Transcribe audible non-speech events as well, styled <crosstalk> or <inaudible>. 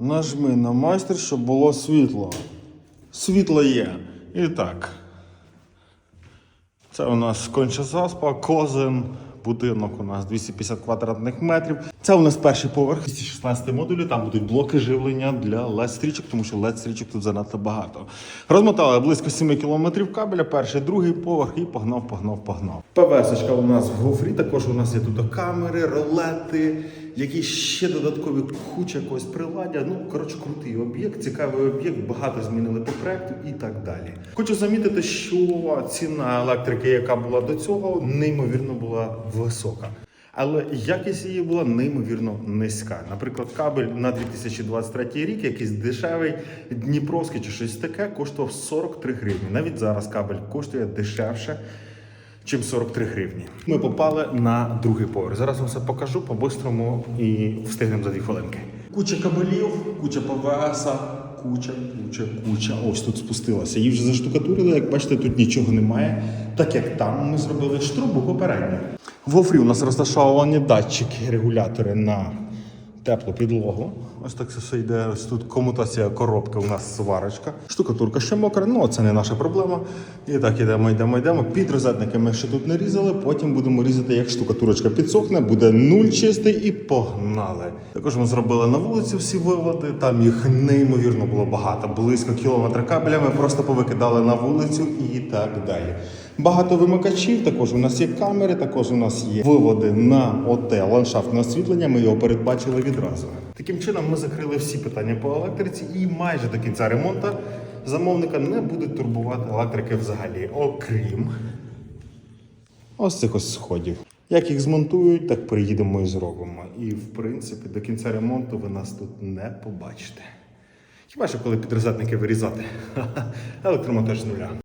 Нажми на майстер, щоб було світло. Світло є. І так. Це у нас конча заспа, козин. Будинок у нас 250 квадратних метрів. Це у нас перший поверх 216 модулі. Там будуть блоки живлення для led стрічок, тому що led стрічок тут занадто багато. Розмотали близько 7 кілометрів кабеля, перший, другий поверх і погнав, погнав, погнав. ПВС-очка у нас в гофрі. Також у нас є тут камери, ролети, якісь ще додаткові куча якогось приладдя. Ну, коротше, крутий об'єкт, цікавий об'єкт, багато змінили по проекту і так далі. Хочу замітити, що ціна електрики, яка була до цього, неймовірно була висока. Але якість її була неймовірно низька. Наприклад, кабель на 2023 рік, якийсь дешевий Дніпровський чи щось таке, коштував 43 гривні. Навіть зараз кабель коштує дешевше, чим 43 гривні. Ми попали на другий поверх. Зараз вам все покажу по-бистрому і встигнемо за дві хвилинки. Куча кабелів, куча ПВС, куча, куча, куча. Ось тут спустилася. Її вже заштукатурили. Як бачите, тут нічого немає. Так як там ми зробили штрубу попередньо. В гофрі у нас розташовані датчики, регулятори на теплу підлогу. Ось так все йде. Ось тут комутація коробки, у нас сварочка. Штукатурка ще мокра, ну це не наша проблема. І так ідемо, йдемо, йдемо. Під розетники ми ще тут не різали. Потім будемо різати, як штукатурочка підсохне, буде нуль чистий і погнали. Також ми зробили на вулиці всі виводи. Там їх неймовірно було багато. Близько кілометра кабеля ми просто повикидали на вулицю і так далі. Багато вимикачів, також у нас є камери, також у нас є виводи на ОТ, ландшафтне освітлення. Ми його передбачили відразу. Таким чином ми закрили всі питання по електриці, і майже до кінця ремонту замовника не будуть турбувати електрики взагалі, окрім ось цих ось сходів. Як їх змонтують, так приїдемо і зробимо. І в принципі до кінця ремонту ви нас тут не побачите. Хіба що коли підрозетники вирізати? <laughs> Електромонтаж з нуля.